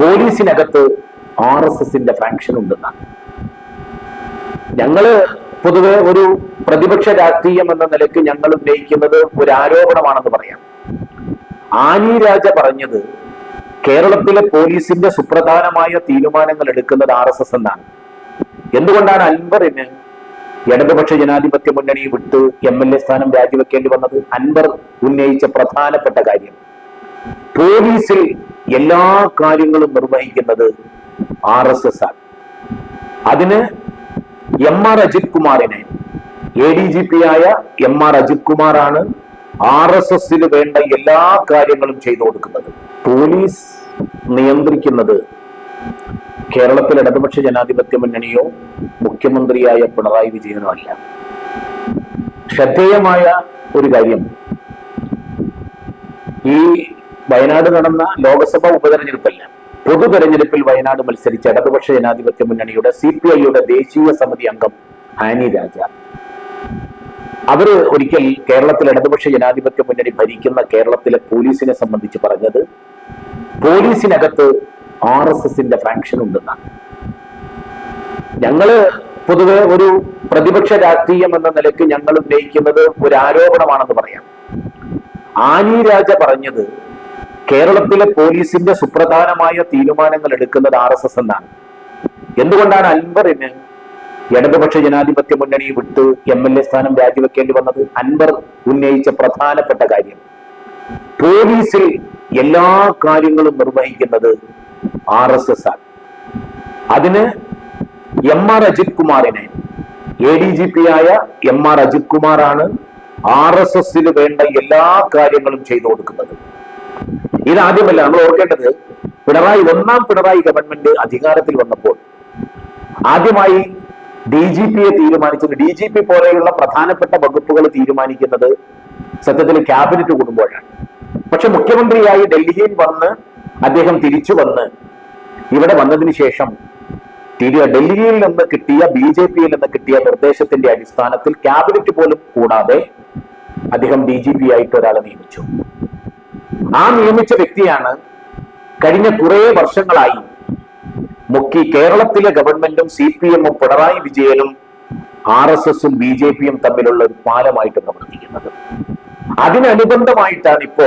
പോലീസിനകത്ത് R S എസിന്റെ fraction ഉണ്ടെന്നാണ്. ഞങ്ങൾ പൊതുവെ ഒരു പ്രതിപക്ഷ രാഷ്ട്രീയം എന്ന നിലയ്ക്ക് ഞങ്ങൾ ഉന്നയിക്കുന്നത് ഒരു ആരോപണമാണെന്ന് പറയാം. ആനി രാജ പറഞ്ഞത് കേരളത്തിലെ പോലീസിന്റെ സുപ്രധാനമായ തീരുമാനങ്ങൾ എടുക്കുന്നത് ആർ എസ് എസ് എന്നാണ്. എന്തുകൊണ്ടാണ് അൻവറിന് ഇടതുപക്ഷ ജനാധിപത്യ മുന്നണി വിട്ട് എം എൽ എ സ്ഥാനം രാജിവെക്കേണ്ടി വന്നത്? അൻവർ ഉന്നയിച്ച പ്രധാനപ്പെട്ട കാര്യം. പോലീസിൽ എല്ലാ കാര്യങ്ങളും നിർവഹിക്കുന്നത് ആർ എസ് എസ് ആണ്. അതിന് എം ആർ അജിത് കുമാറിനെ എ ഡി ജി പി ആയ എം ആർ അജിത് കുമാറാണ് ആർ എസ് എസിന് വേണ്ട എല്ലാ കാര്യങ്ങളും ചെയ്തു കൊടുക്കുന്നത്. പോലീസ് നിയന്ത്രിക്കുന്നത് കേരളത്തിൽ ഇടതുപക്ഷ ജനാധിപത്യ മുന്നണിയോ മുഖ്യമന്ത്രിയായ പിണറായി വിജയനോ അല്ല. ശ്രദ്ധേയമായ ഒരു കാര്യം. ഈ വയനാട് നടന്ന ലോക്സഭാ ഉപതെരഞ്ഞെടുപ്പല്ല. പൊതു തെരഞ്ഞെടുപ്പിൽ വയനാട് മത്സരിച്ച ഇടതുപക്ഷ ജനാധിപത്യ മുന്നണിയുടെ സി പി ഐയുടെ ദേശീയ സമിതി അംഗം ആനി രാജ. അവർ ഒരിക്കൽ കേരളത്തിൽ ഇടതുപക്ഷ ജനാധിപത്യ മുന്നണി ഭരിക്കുന്ന കേരളത്തിലെ പോലീസിനെ സംബന്ധിച്ച് പറഞ്ഞത് പോലീസിനകത്ത് ആർ എസ് എസിന്റെ ഫ്രാക്ഷൻ ഉണ്ടെന്നാണ്. ഞങ്ങൾ പൊതുവെ ഒരു പ്രതിപക്ഷ രാഷ്ട്രീയം എന്ന നിലയ്ക്ക് ഞങ്ങൾ ഉന്നയിക്കുന്നത് ഒരു ആരോപണമാണെന്ന് പറയാം. ആനി രാജ പറഞ്ഞത് കേരളത്തിലെ പോലീസിന്റെ സുപ്രധാനമായ തീരുമാനങ്ങൾ എടുക്കുന്നത് ആർ എസ് എസ് എന്നാണ്. എന്തുകൊണ്ടാണ് അൻവറിന് ഇടതുപക്ഷ ജനാധിപത്യ മുന്നണി വിട്ട് എം എൽ എ സ്ഥാനം രാജിവെക്കേണ്ടി വന്നത്? അൻവർ ഉന്നയിച്ച പ്രധാനപ്പെട്ട കാര്യം. പോലീസിൽ എല്ലാ കാര്യങ്ങളും നിർവഹിക്കുന്നത് ആർ എസ് എസ് ആണ്. അതിന് എം ആർ അജിത് കുമാറിനെ എ ഡി ജി പി ആയ എം ആർ അജിത് കുമാറാണ് ആർ എസ് എസിന് വേണ്ട എല്ലാ കാര്യങ്ങളും ചെയ്തു കൊടുക്കുന്നത്. ഇതാദ്യമല്ല നമ്മൾ ഓർക്കേണ്ടത് പിണറായി ഒന്നാം പിണറായി ഗവൺമെന്റ് അധികാരത്തിൽ വന്നപ്പോൾ ആദ്യമായി ഡി ജി പിയെ തീരുമാനിച്ചത് ഡി ജി പി പോലെയുള്ള പ്രധാനപ്പെട്ട വകുപ്പുകൾ തീരുമാനിക്കുന്നത് സത്യത്തിൽ ക്യാബിനറ്റ് കൂടുമ്പോഴാണ്. പക്ഷെ മുഖ്യമന്ത്രിയായി ഡൽഹിയിൽ വന്ന് അദ്ദേഹം തിരിച്ചു വന്ന് ഇവിടെ വന്നതിന് ശേഷം ഡൽഹിയിൽ നിന്ന് കിട്ടിയ ബി ജെ പിയിൽ നിന്ന് കിട്ടിയ നിർദ്ദേശത്തിന്റെ അടിസ്ഥാനത്തിൽ ക്യാബിനറ്റ് പോലും കൂടാതെ അദ്ദേഹം ഡി ജി പി ആയിട്ട് ഒരാളെ നിയമിച്ചു. ആ നിയമിച്ച വ്യക്തിയാണ് കഴിഞ്ഞ കുറേ വർഷങ്ങളായി മുക്കി കേരളത്തിലെ ഗവൺമെന്റും സി പി എമ്മും പിണറായി വിജയനും ആർ എസ് എസും ബി ജെ പിയും തമ്മിലുള്ള ഒരു പാലമായിട്ട് പ്രവർത്തിക്കുന്നത്. അതിനനുബന്ധമായിട്ടാണ് ഇപ്പോ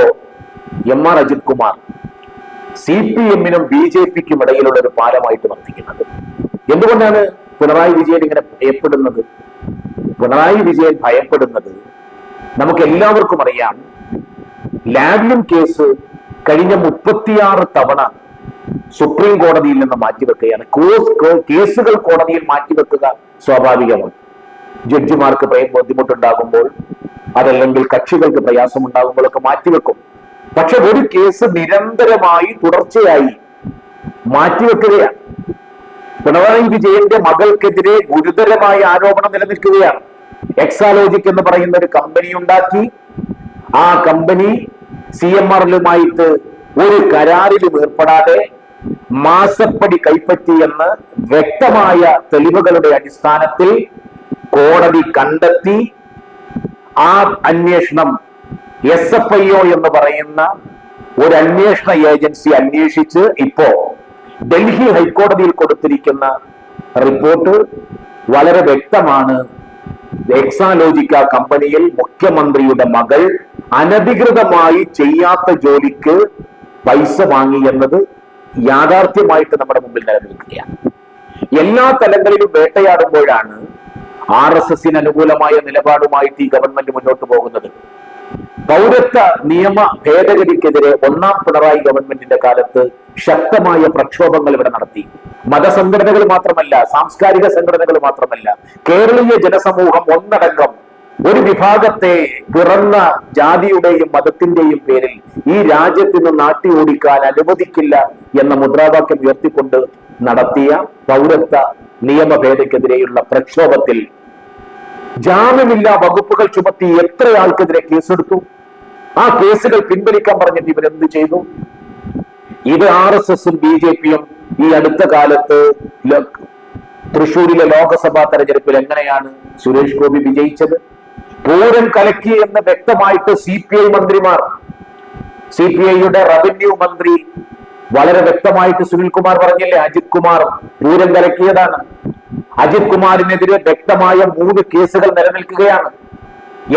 M R Ajith Kumar C P എമ്മിനും ബി ജെ പിക്കും ഇടയിലുള്ള ഒരു പാലമായിട്ട് വർത്തിക്കുന്നത് എന്തുകൊണ്ടാണ് പിണറായി വിജയൻ ഇങ്ങനെ ഭയപ്പെടുന്നത്? പിണറായി വിജയൻ ഭയപ്പെടുന്നത് നമുക്ക് എല്ലാവർക്കും അറിയാം. ലാവ്ലിൻ കേസ് കഴിഞ്ഞ മുപ്പത്തിയാറ് തവണ സുപ്രീം കോടതിയിൽ നിന്ന് മാറ്റിവെക്കുകയാണ്. കോസ്- കേസുകൾ കോടതിയിൽ മാറ്റിവെക്കുക സ്വാഭാവികമാണ്. ജഡ്ജിമാർക്ക് ബുദ്ധിമുട്ടുണ്ടാകുമ്പോൾ അതല്ലെങ്കിൽ കക്ഷികൾക്ക് പ്രയാസമുണ്ടാകുമ്പോഴൊക്കെ മാറ്റിവെക്കും. പക്ഷെ ഒരു കേസ് നിരന്തരമായി തുടർച്ചയായി മാറ്റിവെക്കുകയാണ്. പിണറായി വിജയന്റെ മകൾക്കെതിരെ ഗുരുതരമായ ആരോപണം നിലനിൽക്കുകയാണ്. എക്സാലോജിക് എന്ന് പറയുന്ന ഒരു കമ്പനി ഉണ്ടാക്കി ആ കമ്പനി സി എം ആറിലുമായിട്ട് ഒരു കരാറിലും ഏർപ്പെടാതെ മാസപ്പടി കൈപ്പറ്റി എന്ന് വ്യക്തമായ തെളിവുകളുടെ അടിസ്ഥാനത്തിൽ കോടതി കണ്ടെത്തി ആ അന്വേഷണം എസ് എഫ് ഐ ഒ എന്ന് പറയുന്ന ഒരു അന്വേഷണ ഏജൻസി അന്വേഷിച്ച് ഇപ്പോ ഡൽഹി ഹൈക്കോടതിയിൽ കൊടുത്തിരിക്കുന്ന റിപ്പോർട്ട് വളരെ വ്യക്തമാണ്. എക്സാലോജിക്ക കമ്പനിയിൽ മുഖ്യമന്ത്രിയുടെ മകൾ അനധികൃതമായി ചെയ്യാത്ത ജോലിക്ക് പൈസ വാങ്ങി എന്നത് യാഥാർത്ഥ്യമായിട്ട് നമ്മുടെ മുമ്പിൽ നിലനിൽക്കുകയാണ്. എല്ലാ തലങ്ങളിലും വേട്ടയാടുമ്പോഴാണ് ആർ എസ് എസിന് അനുകൂലമായ നിലപാടുമായിട്ട് ഈ ഗവൺമെന്റ് മുന്നോട്ട് പോകുന്നത്. പൗരത്വ നിയമ ഭേദഗതിക്കെതിരെ ഒന്നാം പിണറായി ഗവൺമെന്റിന്റെ കാലത്ത് ശക്തമായ പ്രക്ഷോഭങ്ങൾ ഇവിടെ നടത്തി. മതസംഘടനകൾ മാത്രമല്ല സാംസ്കാരിക സംഘടനകൾ മാത്രമല്ല കേരളീയ ജനസമൂഹം ഒന്നടങ്കം ഒരു വിഭാഗത്തെ പിറന്ന ജാതിയുടെയും മതത്തിന്റെയും പേരിൽ ഈ രാജ്യത്ത് നിന്ന് നാട്ടി ഓടിക്കാൻ അനുവദിക്കില്ല എന്ന മുദ്രാവാക്യം ഉയർത്തിക്കൊണ്ട് നടത്തിയ പൗരത്വ നിയമ ഭേദക്കെതിരെയുള്ള പ്രക്ഷോഭത്തിൽ ജാമ്യമില്ലാ വകുപ്പുകൾ ചുമത്തി എത്ര ആൾക്കെതിരെ കേസെടുത്തു? ആ കേസുകൾ പിൻവലിക്കാൻ പറഞ്ഞിട്ട് ഇവരെന്ത് ചെയ്തു? ഇത് ആർ എസ് എസും ബി ജെ പിയും ഈ അടുത്ത കാലത്ത് തൃശൂരിലെ ലോക്സഭാ തെരഞ്ഞെടുപ്പിൽ എങ്ങനെയാണ് സുരേഷ് ഗോപി വിജയിച്ചത്? പൂരം കലക്കി എന്ന് വ്യക്തമായിട്ട് സി പി ഐ മന്ത്രിമാർ സി പി ഐയുടെ റവന്യൂ മന്ത്രി വളരെ വ്യക്തമായിട്ട് സുനിൽകുമാർ പറഞ്ഞില്ലേ അജിത് കുമാർ പൂരം കലക്കിയതാണ്. അജിത് കുമാറിനെതിരെ വ്യക്തമായ മൂന്ന് കേസുകൾ നിലനിൽക്കുകയാണ്.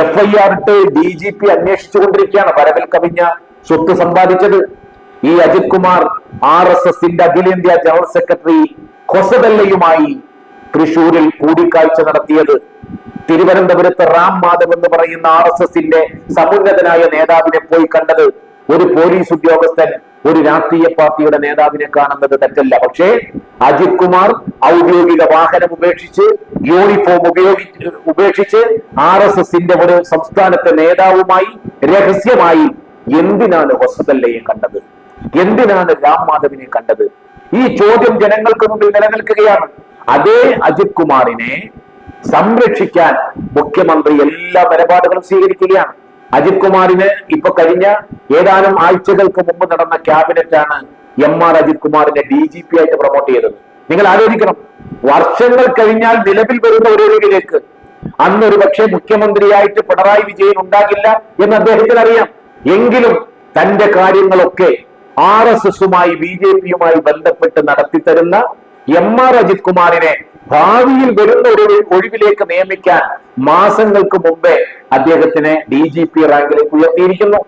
എഫ് ഐ ആർ ഇട്ട് ഡി ജി പി അന്വേഷിച്ചുകൊണ്ടിരിക്കുകയാണ്. വരവിൽ കവിഞ്ഞ സ്വത്ത് സമ്പാദിച്ചത് ഈ അജിത് കുമാർ ആർ എസ് എസിന്റെ അഖിലേന്ത്യാ ജനറൽ സെക്രട്ടറി ഹൊസബല്ലയുമായി തൃശൂരിൽ കൂടിക്കാഴ്ച നടത്തിയത്. തിരുവനന്തപുരത്ത് റാം മാധവ് എന്ന് പറയുന്ന ആർ എസ് എസിന്റെ സമുന്നതനായ നേതാവിനെ പോയി കണ്ടത് ഒരു പോലീസ് ഉദ്യോഗസ്ഥൻ ഒരു രാഷ്ട്രീയ പാർട്ടിയുടെ നേതാവിനെ കാണുന്നത് തെറ്റല്ല. പക്ഷേ അജിത് കുമാർ ഔദ്യോഗിക വാഹനം ഉപേക്ഷിച്ച് യൂണിഫോം ഉപയോഗി ഉപേക്ഷിച്ച് ആർ എസ് എസിന്റെ ഒരു സംസ്ഥാനത്തെ നേതാവുമായി രഹസ്യമായി എന്തിനാണ് വസുതല്ലയെ കണ്ടത്? എന്തിനാണ് രാം മാധവിനെ കണ്ടത്? ഈ ചോദ്യം ജനങ്ങൾക്ക് മുമ്പിൽ നിലനിൽക്കുകയാണ്. അതേ അജിത് കുമാറിനെ സംരക്ഷിക്കാൻ മുഖ്യമന്ത്രി എല്ലാ നിലപാടുകളും സ്വീകരിക്കുകയാണ്. അജിത് കുമാറിന് ഇപ്പൊ കഴിഞ്ഞ ഏതാനും ആഴ്ചകൾക്ക് മുമ്പ് നടന്ന ക്യാബിനറ്റാണ് എം ആർ അജിത് കുമാറിനെ ഡി ജി പി ആയിട്ട് പ്രൊമോട്ട് ചെയ്തത്. നിങ്ങൾ ആലോചിക്കണം വർഷങ്ങൾ കഴിഞ്ഞാൽ നിലവിൽ വരുന്ന ഒരു ഒഴിവിലേക്ക് അന്ന് ഒരു പക്ഷേ മുഖ്യമന്ത്രിയായിട്ട് പിണറായി വിജയൻ ഉണ്ടാകില്ല എന്ന് അദ്ദേഹത്തിന് അറിയാം. എങ്കിലും തന്റെ കാര്യങ്ങളൊക്കെ ആർ എസ് എസുമായി ബി ജെ പിയുമായി ബന്ധപ്പെട്ട് നടത്തിത്തരുന്ന എം ആർ അജിത് കുമാറിനെ ഭാവിയിൽ വരുന്ന ഒരു ഒഴിവിലേക്ക് നിയമിക്കാൻ മാസങ്ങൾക്ക് മുമ്പേ അദ്ദേഹത്തിനെ ഡി ജി പി റാങ്കിലേക്ക് ഉയർത്തിയിരിക്കുന്നു.